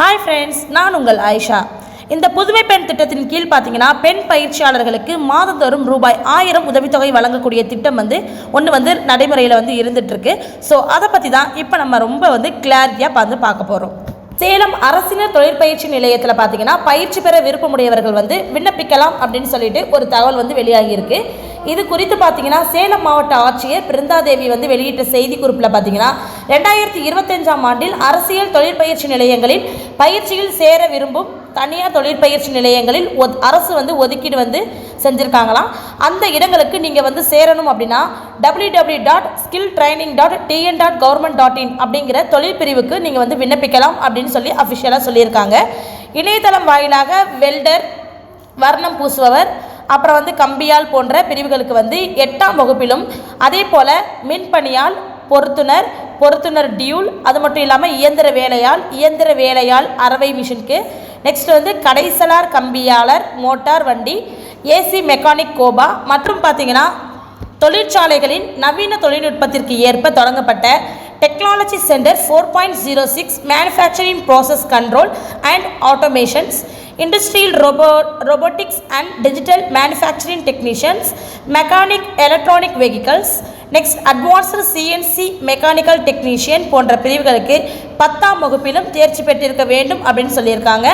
Hi friends நான் உங்கள் ஆயிஷா. இந்த புதுமை பெண் திட்டத்தின் கீழ் பார்த்தீங்கன்னா பெண் பயிற்சியாளர்களுக்கு மாதந்தோறும் ரூபாய் ஆயிரம் உதவித்தொகை வழங்கக்கூடிய திட்டம் வந்து ஒன்று வந்து நடைமுறையில் வந்து இருந்துகிட்ருக்கு ஸோ அதை பற்றி தான் இப்போ நம்ம ரொம்ப வந்து கிளாரிட்டியாக பார்த்து பார்க்க போகிறோம் சேலம் அரசினர் தொழிற்பயிற்சி நிலையத்தில் பார்த்தீங்கன்னா பயிற்சி பெற விருப்பமுடையவர்கள் வந்து விண்ணப்பிக்கலாம் அப்படின்னு சொல்லிட்டு ஒரு தகவல் வந்து வெளியாகியிருக்கு. இது குறித்து பார்த்தீங்கன்னா சேலம் மாவட்ட ஆட்சியர் பிருந்தாதேவி வந்து வெளியிட்ட செய்தி குறிப்பில் பார்த்தீங்கன்னா ரெண்டாயிரத்தி இருபத்தஞ்சாம் ஆண்டில் அரசியல் தொழிற்பயிற்சி நிலையங்களில் பயிற்சியில் சேர விரும்பும் தனியார் தொழிற்பயிற்சி நிலையங்களில் ஒத் அரசு வந்து ஒதுக்கீடு வந்து செஞ்சுருக்காங்களாம். அந்த இடங்களுக்கு நீங்கள் வந்து சேரணும் அப்படின்னா W W dot skill training dot TN dot government dot in அப்படிங்கிற தொழில் பிரிவுக்கு நீங்கள் வந்து விண்ணப்பிக்கலாம் அப்படின்னு சொல்லி அஃபிஷியலாக சொல்லியிருக்காங்க. இணையதளம் வாயிலாக வெல்டர் வர்ணம் பூசுபவர் அப்புறம் வந்து கம்பியால் போன்ற பிரிவுகளுக்கு வந்து எட்டாம் வகுப்பிலும் அதே போல் மின்பணியால் பொருத்துனர் பொருத்துனர் டியூல் அது மட்டும் இல்லாமல் இயந்திர வேலையால் இயந்திர வேலையால் அறவை மிஷினுக்கு. நெக்ஸ்ட் வந்து கடைசலார் கம்பியாளர் மோட்டார் வண்டி ஏசி மெக்கானிக் கோபா மற்றும் பார்த்தீங்கன்னா தொழிற்சாலைகளின் நவீன தொழில்நுட்பத்திற்கு ஏற்ப தொடங்கப்பட்ட technology centre four point zero six manufacturing process control and automations industrial robo robotics and digital manufacturing technicians mechanic electronic vehicles next advanced CNC mechanical technician போன்ற பிரிவுகளுக்கு பத்தாம் வகுப்பிலும் தேர்ச்சி பெற்றிருக்க வேண்டும் அப்படின்னு சொல்லியிருக்காங்க.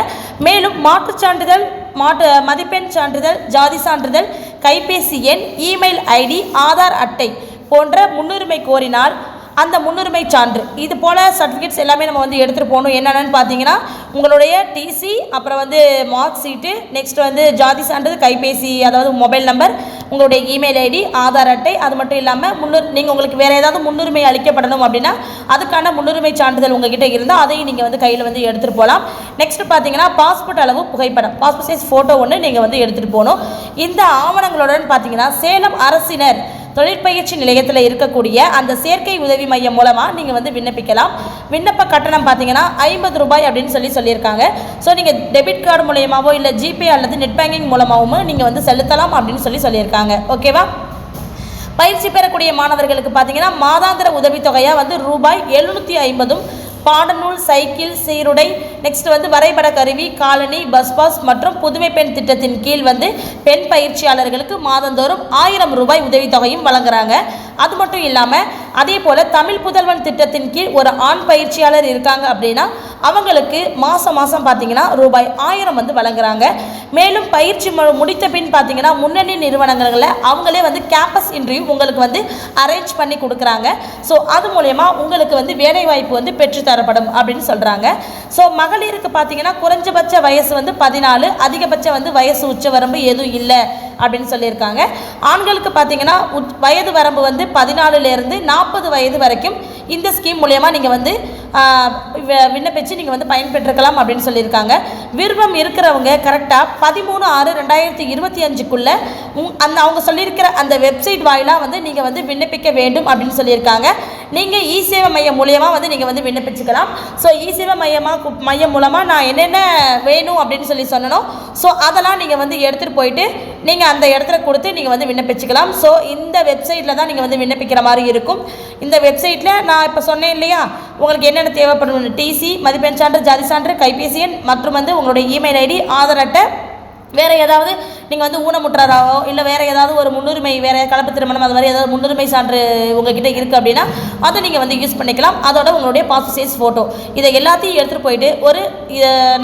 மேலும் மாற்றுச் சான்றிதழ் மாட்டு மதிப்பெண் சான்றிதழ் ஜாதி சான்றிதழ் கைபேசி எண் இமெயில் ஐடி ஆதார் அட்டை போன்ற முன்னுரிமை கோரினால் அந்த முன்னுரிமை சான்று. இது போல் சர்டிஃபிகேட்ஸ் எல்லாமே நம்ம வந்து எடுத்துகிட்டு போகணும். என்னென்னு பார்த்தீங்கன்னா உங்களுடைய டிசி அப்புறம் வந்து மார்க் ஷீட்டு நெக்ஸ்ட் வந்து ஜாதி சான்றிதழ் கைபேசி அதாவது மொபைல் நம்பர் உங்களுடைய இமெயில் ஐடி ஆதார் அட்டை அது மட்டும் இல்லாமல் முன்னுரி நீங்கள் உங்களுக்கு வேறு ஏதாவது முன்னுரிமை அளிக்கப்படணும் அப்படின்னா அதுக்கான முன்னுரிமை சான்றிதழ் உங்ககிட்ட இருந்தால் அதையும் நீங்கள் வந்து கையில் வந்து எடுத்துகிட்டு போகலாம். நெக்ஸ்ட் பார்த்தீங்கன்னா பாஸ்போர்ட் அளவு புகைப்படம். பாஸ்போர்ட் சைஸ் ஃபோட்டோ ஒன்று நீங்கள் வந்து எடுத்துகிட்டு போகணும். இந்த ஆவணங்களுடன் பார்த்தீங்கன்னா சேலம் அரசினர் தொழிற்பயிற்சி நிலையத்தில் இருக்கக்கூடிய அந்த சேர்க்கை உதவி மையம் மூலமாக நீங்கள் வந்து விண்ணப்பிக்கலாம். விண்ணப்ப கட்டணம் பார்த்தீங்கன்னா ஐம்பது ரூபாய் அப்படின்னு சொல்லி சொல்லியிருக்காங்க. ஸோ நீங்கள் டெபிட் கார்டு மூலயமாவோ இல்லை ஜிபே அல்லது நெட் பேங்கிங் மூலமாகவும் நீங்கள் வந்து செலுத்தலாம் அப்படின்னு சொல்லி சொல்லியிருக்காங்க. ஓகேவா பயிற்சி பெறக்கூடிய மாணவர்களுக்கு பார்த்தீங்கன்னா மாதாந்திர உதவித்தொகையாக வந்து ரூபாய் எழுநூற்றி ஐம்பதும் பாடநூல் சைக்கிள் சீருடை நெக்ஸ்ட் வந்து வரைபட கருவி காலனி பஸ் பாஸ் மற்றும் புதுமை பெண் திட்டத்தின் கீழ் வந்து பெண் பயிற்சியாளர்களுக்கு மாதந்தோறும் ஆயிரம் ரூபாய் உதவித்தொகையும் வழங்குறாங்க. அது மட்டும் இல்லாமல் அதே போல் தமிழ் புதல்வன் திட்டத்தின் கீழ் ஒரு ஆண் பயிற்சியாளர் இருக்காங்க அப்படின்னா அவங்களுக்கு மாதம் மாதம் பார்த்தீங்கன்னா ரூபாய் ஆயிரம் வந்து வழங்குறாங்க. மேலும் பயிற்சி மு- முடித்த பின் பார்த்தீங்கன்னா முன்னணி நிறுவனங்களில் அவங்களே வந்து கேம்பஸ் இன்டர்வியூ உங்களுக்கு வந்து அரேஞ்ச் பண்ணி கொடுக்குறாங்க. ஸோ அது மூலயமா உங்களுக்கு வந்து வேலைவாய்ப்பு வந்து பெற்றுத்தரப்படும் அப்படின்னு சொல்கிறாங்க ஸோ மகளிருக்கு பார்த்திங்கன்னா குறைஞ்சபட்ச வயசு வந்து பதினாலு அதிகபட்ச வந்து வயசு உச்சவரம்பு எதுவும் இல்லை. அப்படின்னு சொல்லியிருக்காங்க. ஆண்களுக்கு பார்த்தீங்கன்னா வயது வரம்பு வந்து பதினாலுலேருந்து நாற்பது வயது வரைக்கும் இந்த ஸ்கீம் மூலயமா நீங்கள் வந்து ஆஹ், விண்ணப்பிச்சு நீங்கள் வந்து பயன்பெற்றுக்கலாம் அப்படின்னு சொல்லியிருக்காங்க. விருப்பம் இருக்கிறவங்க கரெக்டாக பதிமூணு ஆறு ரெண்டாயிரத்தி இருபத்தி அஞ்சுக்குள்ளே அந்த அவங்க சொல்லியிருக்கிற அந்த வெப்சைட் வாயிலாக வந்து நீங்கள் வந்து விண்ணப்பிக்க வேண்டும் அப்படின்னு சொல்லியிருக்காங்க. நீங்கள் இ சேவை மையம் மூலியமாக வந்து நீங்கள் வந்து விண்ணப்பிச்சுக்கலாம். ஸோ இ சேவை மையமாக மையம் மூலமாக நான் என்னென்ன வேணும் அப்படின்னு சொல்லி சொன்னனோ ஸோ அதெல்லாம் நீங்கள் வந்து எடுத்துகிட்டு போயிட்டு நீங்கள் அந்த இடத்துல கொடுத்து நீங்கள் வந்து விண்ணப்பிச்சுக்கலாம். ஸோ இந்த வெப்சைட்டில் தான் நீங்கள் வந்து விண்ணப்பிக்கிற மாதிரி இருக்கும். இந்த வெப்சைட்டில் நான் இப்போ சொன்னேன் இல்லையா உங்களுக்கு என்னென்ன தேவைப்படும் டிசி மதிப்பெண் சான்று ஜாதி சான்று கைபேசி எண் மற்றும் வந்து உங்களுடைய இமெயில் ஐடி ஆதார் அட்டை வேறு ஏதாவது நீங்கள் வந்து ஊனமுற்றாராவோ இல்லை வேறு ஏதாவது ஒரு முன்னுரிமை வேறு கலப்பு திருமணம் அது மாதிரி ஏதாவது முன்னுரிமை சான்று உங்ககிட்ட இருக்குது அப்படின்னா அதை நீங்கள் வந்து யூஸ் பண்ணிக்கலாம். அதோட உங்களுடைய பாஸ்போர்ட் சைஸ் ஃபோட்டோ இதை எல்லாத்தையும் எடுத்துகிட்டு போயிட்டு ஒரு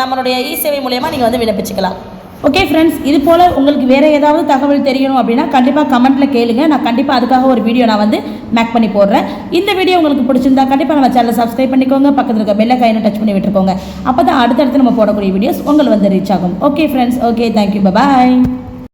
நம்மளுடைய இ சேவை மூலயமா நீங்கள் வந்து விண்ணப்பிச்சுக்கலாம். ஓகே ஃப்ரெண்ட்ஸ் இது போல் உங்களுக்கு வேறு ஏதாவது தகவல் தெரியணும் அப்படின்னா கண்டிப்பாக கமெண்ட்டில் கேளுங்க. நான் கண்டிப்பாக அதுக்காக ஒரு வீடியோ நான் வந்து மேக் பண்ணி போடுறேன். இந்த வீடியோ உங்களுக்கு பிடிச்சிருந்தா கண்டிப்பாக நம்ம சேனலை சப்ஸ்கிரைப் பண்ணிக்கோங்க. பக்கத்தில் இருக்க பெல்லை கையில் டச் பண்ணி விட்டுருக்கோங்க. அப்போ தான் அடுத்தடுத்து நம்ம போடக்கூடிய வீடியோஸ் உங்களுக்கு வந்து ரீச் ஆகும். Okay friends okay thank you bye